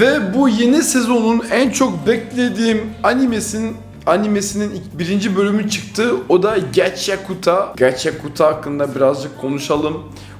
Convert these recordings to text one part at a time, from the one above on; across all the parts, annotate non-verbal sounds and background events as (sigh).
Ve bu yeni sezonun en çok beklediğim animesinin animesinin ilk birinci bölümü çıktı. O da Gachakuta. Gachakuta hakkında birazcık konuşalım.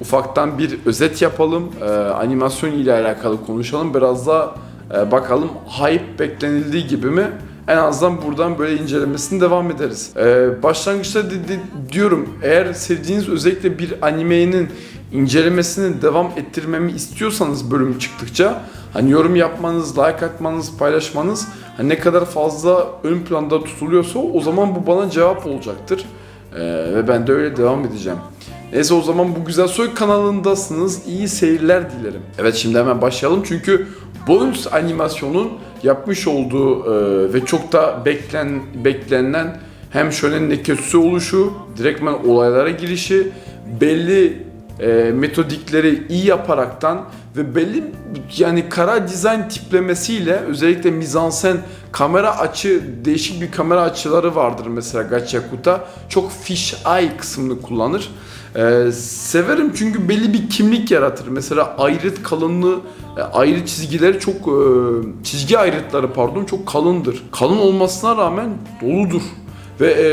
Ufaktan bir özet yapalım. Ee, animasyon ile alakalı konuşalım. Biraz da e, bakalım hype beklenildiği gibi mi? En azından buradan böyle incelemesine devam ederiz. Ee, başlangıçta de- de- diyorum eğer sevdiğiniz özellikle bir animenin incelemesini devam ettirmemi istiyorsanız bölüm çıktıkça hani yorum yapmanız, like atmanız, paylaşmanız hani ne kadar fazla ön planda tutuluyorsa o zaman bu bana cevap olacaktır. Ee, ve ben de öyle devam edeceğim. Neyse o zaman bu Güzel Soy kanalındasınız. İyi seyirler dilerim. Evet şimdi hemen başlayalım çünkü Bones animasyonun yapmış olduğu e, ve çok da beklen beklenen hem şöyle neketüsü oluşu, direktmen olaylara girişi, belli e, metodikleri iyi yaparaktan ve belli yani kara dizayn tiplemesiyle özellikle mizansen kamera açı değişik bir kamera açıları vardır mesela Gachakuta çok fish eye kısmını kullanır. E, severim çünkü belli bir kimlik yaratır. Mesela ayrıt kalınlığı, e, ayrı çizgileri çok e, çizgi ayrıtları pardon çok kalındır. Kalın olmasına rağmen doludur ve e,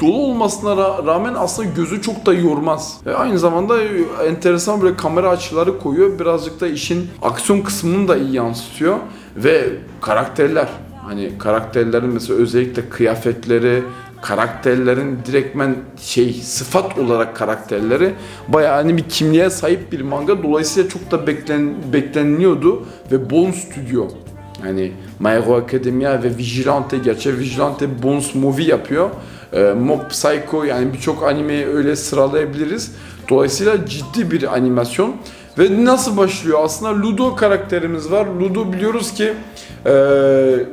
dolu olmasına ra- rağmen aslında gözü çok da yormaz. Ve aynı zamanda e, enteresan böyle kamera açıları koyuyor. Birazcık da işin aksiyon kısmını da iyi yansıtıyor. Ve karakterler hani karakterlerin mesela özellikle kıyafetleri, karakterlerin direktmen şey sıfat olarak karakterleri bayağı hani bir kimliğe sahip bir manga. Dolayısıyla çok da beklen, bekleniliyordu ve Bone Studio yani My Hero Academia ve Vigilante gerçi Vigilante Bones Movie yapıyor. Ee, Mob Psycho yani birçok animeyi öyle sıralayabiliriz. Dolayısıyla ciddi bir animasyon. Ve nasıl başlıyor? Aslında Ludo karakterimiz var. Ludo biliyoruz ki e,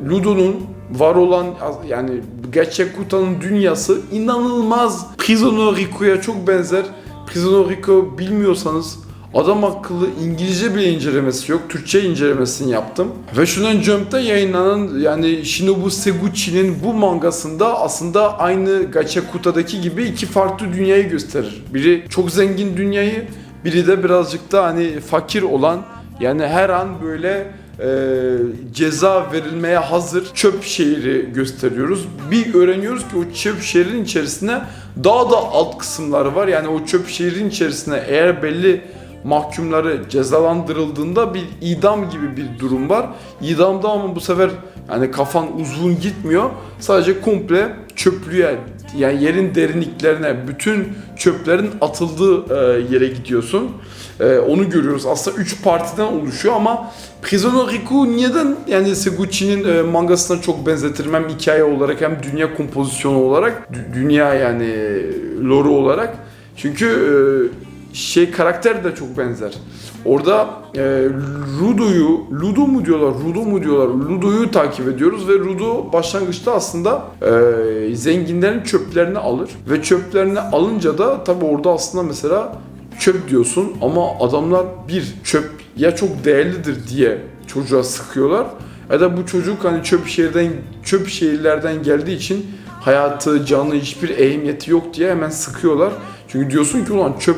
Ludo'nun var olan yani Gachakuta'nın dünyası inanılmaz Prisoner Rico'ya çok benzer. Prisoner Rico bilmiyorsanız Adam akıllı İngilizce bile incelemesi yok. Türkçe incelemesini yaptım. Ve Shonen Jump'ta yayınlanan yani Shinobu Seguchi'nin bu mangasında aslında aynı Gachakuta'daki gibi iki farklı dünyayı gösterir. Biri çok zengin dünyayı, biri de birazcık da hani fakir olan yani her an böyle e, ceza verilmeye hazır çöp şehri gösteriyoruz. Bir öğreniyoruz ki o çöp şehrin içerisinde daha da alt kısımları var. Yani o çöp şehrin içerisinde eğer belli mahkumları cezalandırıldığında bir idam gibi bir durum var. İdamda ama bu sefer yani kafan uzun gitmiyor. Sadece komple çöplüğe yani yerin derinliklerine bütün çöplerin atıldığı e, yere gidiyorsun. E, onu görüyoruz. Aslında 3 partiden oluşuyor ama Prisoner Rico neden yani Seguchi'nin e, mangasına çok benzetirim hem hikaye olarak hem dünya kompozisyonu olarak dü- dünya yani lore olarak. Çünkü e, şey karakter de çok benzer. Orada e, Rudo'yu, Ludo mu diyorlar, Rudo mu diyorlar, Ludo'yu takip ediyoruz ve Rudo başlangıçta aslında e, zenginlerin çöplerini alır ve çöplerini alınca da tabi orada aslında mesela çöp diyorsun ama adamlar bir çöp ya çok değerlidir diye çocuğa sıkıyorlar ya da bu çocuk hani çöp şehirden çöp şehirlerden geldiği için hayatı, canı hiçbir ehemmiyeti yok diye hemen sıkıyorlar. Çünkü diyorsun ki ulan çöp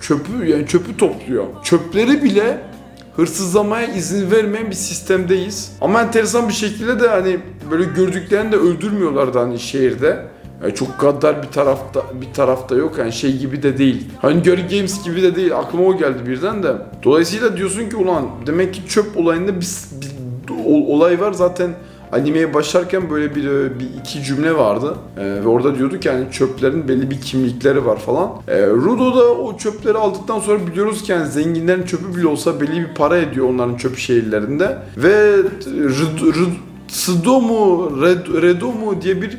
çöpü yani çöpü topluyor. Çöpleri bile hırsızlamaya izin vermeyen bir sistemdeyiz. Ama enteresan bir şekilde de hani böyle gördüklerini de öldürmüyorlardı hani şehirde. Yani çok gaddar bir tarafta bir tarafta yok yani şey gibi de değil. Hunger Games gibi de değil. Aklıma o geldi birden de. Dolayısıyla diyorsun ki ulan demek ki çöp olayında bir, bir olay var zaten animeye başlarken böyle bir, bir iki cümle vardı Ee, ve orada diyorduk yani çöplerin belli bir kimlikleri var falan. Ee, Rudo da o çöpleri aldıktan sonra biliyoruz ki yani zenginlerin çöpü bile olsa belli bir para ediyor onların çöp şehirlerinde ve Rd- Rd- Sdomu, Red, Redomu diye bir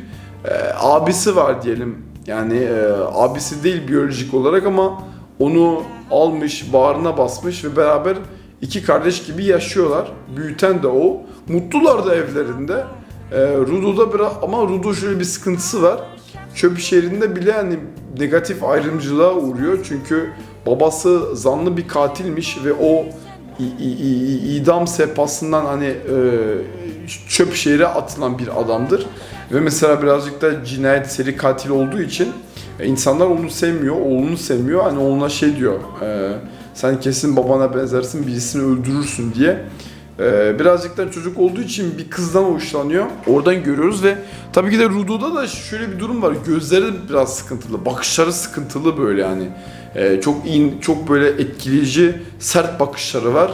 e, abisi var diyelim. Yani e, abisi değil biyolojik olarak ama onu almış, bağrına basmış ve beraber iki kardeş gibi yaşıyorlar. Büyüten de o. Mutlular da evlerinde. E, Rudo'da biraz ama Rudo şöyle bir sıkıntısı var. Çöp şehrinde bile hani negatif ayrımcılığa uğruyor. Çünkü babası zanlı bir katilmiş ve o idam sehpasından hani e, çöp şehre atılan bir adamdır. Ve mesela birazcık da cinayet seri katil olduğu için e, insanlar onu sevmiyor, oğlunu sevmiyor. Hani oğluna şey diyor, e, sen kesin babana benzersin, birisini öldürürsün diye. Ee, birazcık da çocuk olduğu için bir kızdan hoşlanıyor. Oradan görüyoruz ve tabii ki de Rudo'da da şöyle bir durum var. Gözleri biraz sıkıntılı, bakışları sıkıntılı böyle yani. Ee, çok iyi, çok böyle etkileyici, sert bakışları var.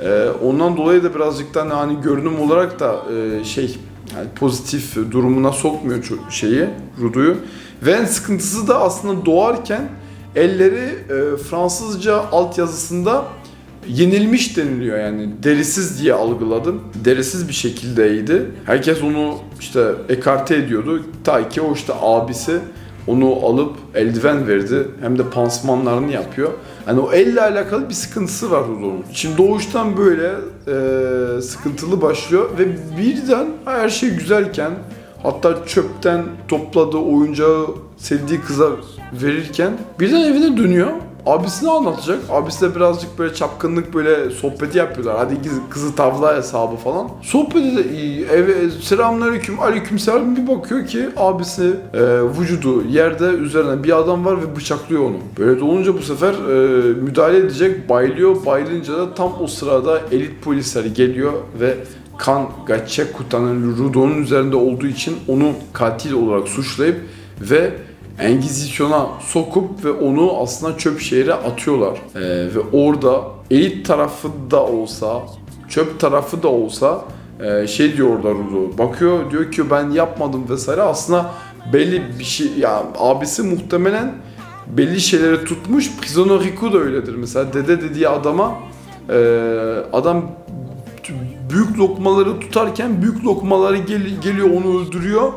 Ee, ondan dolayı da birazcık da hani görünüm olarak da e, şey yani pozitif durumuna sokmuyor şeyi, Rudo'yu. Ve en sıkıntısı da aslında doğarken elleri e, Fransızca altyazısında yenilmiş deniliyor yani derisiz diye algıladım. Derisiz bir şekildeydi. Herkes onu işte ekarte ediyordu. Ta ki o işte abisi onu alıp eldiven verdi. Hem de pansumanlarını yapıyor. Hani o elle alakalı bir sıkıntısı var Rudo'nun. Şimdi doğuştan böyle e, sıkıntılı başlıyor ve birden her şey güzelken hatta çöpten topladığı oyuncağı sevdiği kıza verirken birden evine dönüyor. Abisine anlatacak. Abisi birazcık böyle çapkınlık böyle sohbeti yapıyorlar. Hadi kızı, tavla hesabı falan. Sohbeti de iyi. Eve selamünaleyküm aleykümselam bir bakıyor ki abisi e, vücudu yerde üzerine bir adam var ve bıçaklıyor onu. Böyle de olunca bu sefer e, müdahale edecek. Bayılıyor. Bayılınca da tam o sırada elit polisler geliyor ve kan Gatchakuta'nın Rudo'nun üzerinde olduğu için onu katil olarak suçlayıp ve Engizisyon'a sokup ve onu aslında çöp şehre atıyorlar. Ee, ve orada elit tarafı da olsa, çöp tarafı da olsa e, şey diyor orada Rudo. Bakıyor diyor ki ben yapmadım vesaire. Aslında belli bir şey ya abisi muhtemelen belli şeyleri tutmuş. Prisoner Rico da öyledir. Mesela dede dediği adama e, adam büyük lokmaları tutarken büyük lokmaları gel- geliyor onu öldürüyor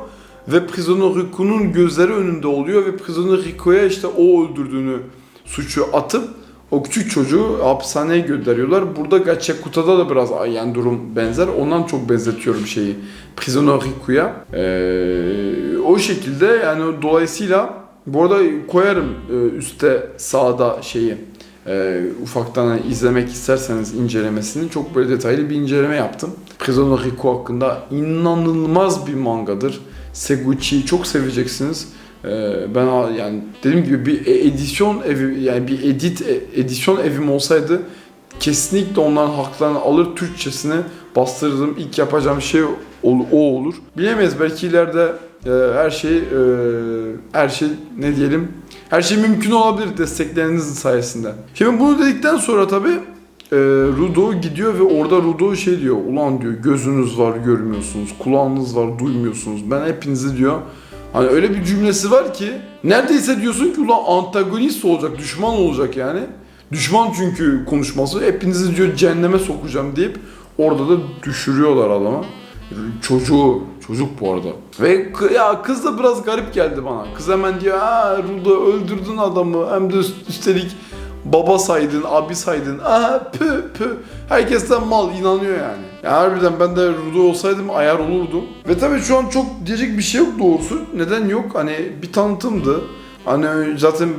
ve Prisoner Rico'nun gözleri önünde oluyor ve Prisoner Rico'ya işte o öldürdüğünü suçu atıp o küçük çocuğu hapishaneye gönderiyorlar. Burada Gatchakuta'da da biraz yani durum benzer. Ondan çok benzetiyorum şeyi Prisoner Rico'ya. Ee, o şekilde yani dolayısıyla bu arada koyarım e, üstte sağda şeyi e, ufaktan izlemek isterseniz incelemesini çok böyle detaylı bir inceleme yaptım. Prisoner Rico hakkında inanılmaz bir mangadır. Seguchi'yi çok seveceksiniz. Ee, ben yani dediğim gibi bir e- edisyon evi yani bir edit e- edisyon evim olsaydı kesinlikle onların haklarını alır Türkçesini bastırırdım. İlk yapacağım şey o olur. Bilemeyiz belki ileride e, her şey her şey ne diyelim her şey mümkün olabilir desteklerinizin sayesinde. Şimdi bunu dedikten sonra tabi Rudo gidiyor ve orada Rudo şey diyor. Ulan diyor gözünüz var görmüyorsunuz, kulağınız var duymuyorsunuz. Ben hepinizi diyor Hani öyle bir cümlesi var ki neredeyse diyorsun ki ulan antagonist olacak, düşman olacak yani. Düşman çünkü konuşması hepinizi diyor cehenneme sokacağım deyip orada da düşürüyorlar adama. Çocuğu, çocuk bu arada. Ve ya kız da biraz garip geldi bana. Kız hemen diyor ha Rudo öldürdün adamı hem de üst- üstelik baba saydın, abi saydın. Aha pü pü. Herkesten mal inanıyor yani. Ya harbiden ben de Rudo olsaydım ayar olurdum. Ve tabii şu an çok diyecek bir şey yok doğrusu. Neden yok? Hani bir tanıtımdı. Hani zaten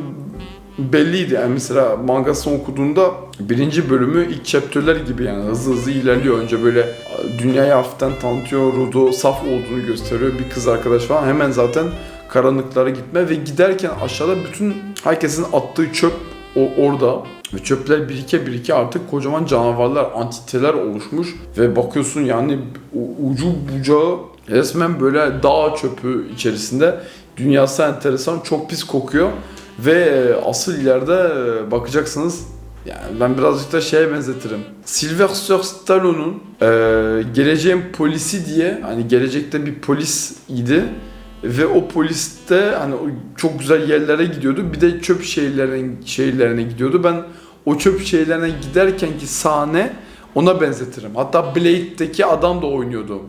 belliydi yani mesela mangasını okuduğunda birinci bölümü ilk chapter'ler gibi yani hızlı hızlı ilerliyor. Önce böyle dünyayı hafiften tanıtıyor, Rudo saf olduğunu gösteriyor. Bir kız arkadaş falan hemen zaten karanlıklara gitme ve giderken aşağıda bütün herkesin attığı çöp o orada ve çöpler birike birike artık kocaman canavarlar, antiteler oluşmuş ve bakıyorsun yani ucu bucağı resmen böyle dağ çöpü içerisinde dünyası enteresan çok pis kokuyor ve e, asıl ileride e, bakacaksınız yani ben birazcık da şeye benzetirim. Sylvester Stallone'un e, geleceğin polisi diye hani gelecekte bir polis idi ve o poliste hani çok güzel yerlere gidiyordu. Bir de çöp şehirlerine, şehirlerine gidiyordu. Ben o çöp şehirlerine giderkenki sahne ona benzetirim. Hatta Blade'deki adam da oynuyordu.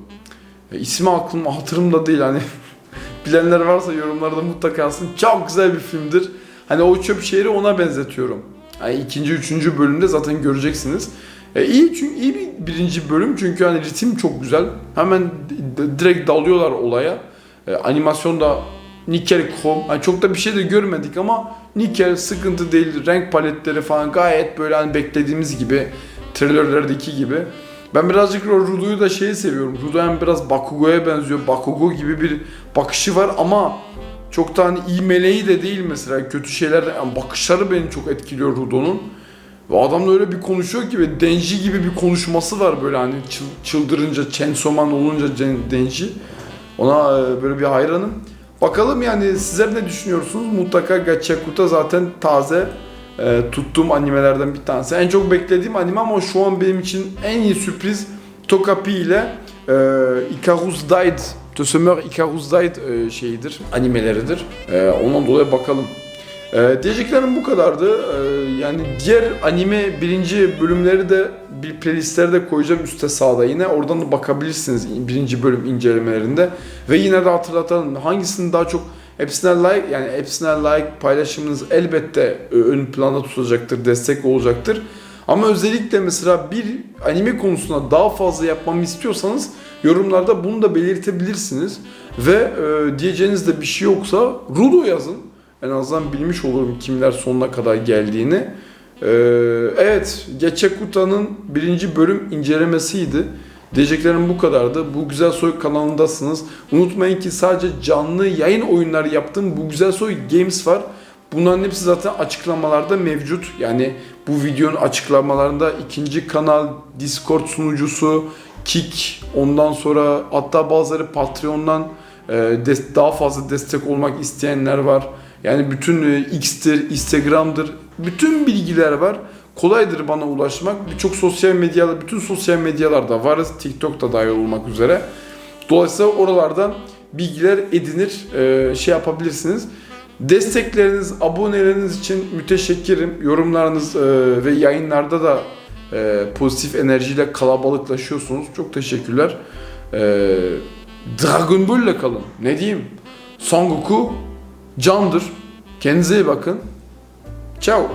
E, ismi aklım hatırımda değil hani. (laughs) Bilenler varsa yorumlarda mutlaka yazsın. Çok güzel bir filmdir. Hani o çöp şehri ona benzetiyorum. Yani ikinci, üçüncü bölümde zaten göreceksiniz. E, iyi çünkü iyi bir birinci bölüm çünkü hani ritim çok güzel. Hemen direkt dalıyorlar olaya. E, animasyon da nikel. Hani çok da bir şey de görmedik ama nikel sıkıntı değil. Renk paletleri falan gayet böyle hani beklediğimiz gibi trailerlerdeki gibi. Ben birazcık Rudo'yu da şeyi seviyorum. Rudo hem biraz Bakugo'ya benziyor. Bakugo gibi bir bakışı var ama çok da hani iyi meleği de değil mesela. Kötü şeyler yani bakışları beni çok etkiliyor Rudo'nun. Ve adam da öyle bir konuşuyor ki ve Denji gibi bir konuşması var böyle hani çıl- çıldırınca, Chainsaw Man olunca Denji. Ona e, böyle bir hayranım. Bakalım yani sizler ne düşünüyorsunuz? Mutlaka Gachakuta zaten taze e, tuttuğum animelerden bir tanesi. En çok beklediğim anime ama şu an benim için en iyi sürpriz Tokapi ile e, Icarus Died, Summer Icarus Died e, şeyidir, animeleridir. E, ondan dolayı bakalım. E, diyeceklerim bu kadardı. E, yani diğer anime birinci bölümleri de bir playlistlere de koyacağım üstte sağda yine. Oradan da bakabilirsiniz birinci bölüm incelemelerinde. Ve yine de hatırlatalım hangisini daha çok hepsine like yani hepsine like paylaşımınız elbette ön planda tutacaktır, destek olacaktır. Ama özellikle mesela bir anime konusunda daha fazla yapmamı istiyorsanız yorumlarda bunu da belirtebilirsiniz. Ve e, diyeceğiniz de bir şey yoksa Rudo yazın. En azından bilmiş olurum kimler sonuna kadar geldiğini. Ee, evet, Geçekuta'nın birinci bölüm incelemesiydi. Diyeceklerim bu kadardı. Bu Güzel Soy kanalındasınız. Unutmayın ki sadece canlı yayın oyunları yaptığım bu Güzel Soy Games var. Bunların hepsi zaten açıklamalarda mevcut. Yani bu videonun açıklamalarında ikinci kanal, Discord sunucusu, Kik, ondan sonra hatta bazıları Patreon'dan e, daha fazla destek olmak isteyenler var. Yani bütün e, X'tir, Instagram'dır, bütün bilgiler var. Kolaydır bana ulaşmak. Birçok sosyal medyada, bütün sosyal medyalarda varız. TikTok'ta dahil olmak üzere. Dolayısıyla oralardan bilgiler edinir, e, şey yapabilirsiniz. Destekleriniz, aboneleriniz için müteşekkirim. Yorumlarınız e, ve yayınlarda da pozitif enerjiyle kalabalıklaşıyorsunuz. Çok teşekkürler. Dragon Ball ile kalın. Ne diyeyim? Son Goku candır. Kendinize iyi bakın. Ciao.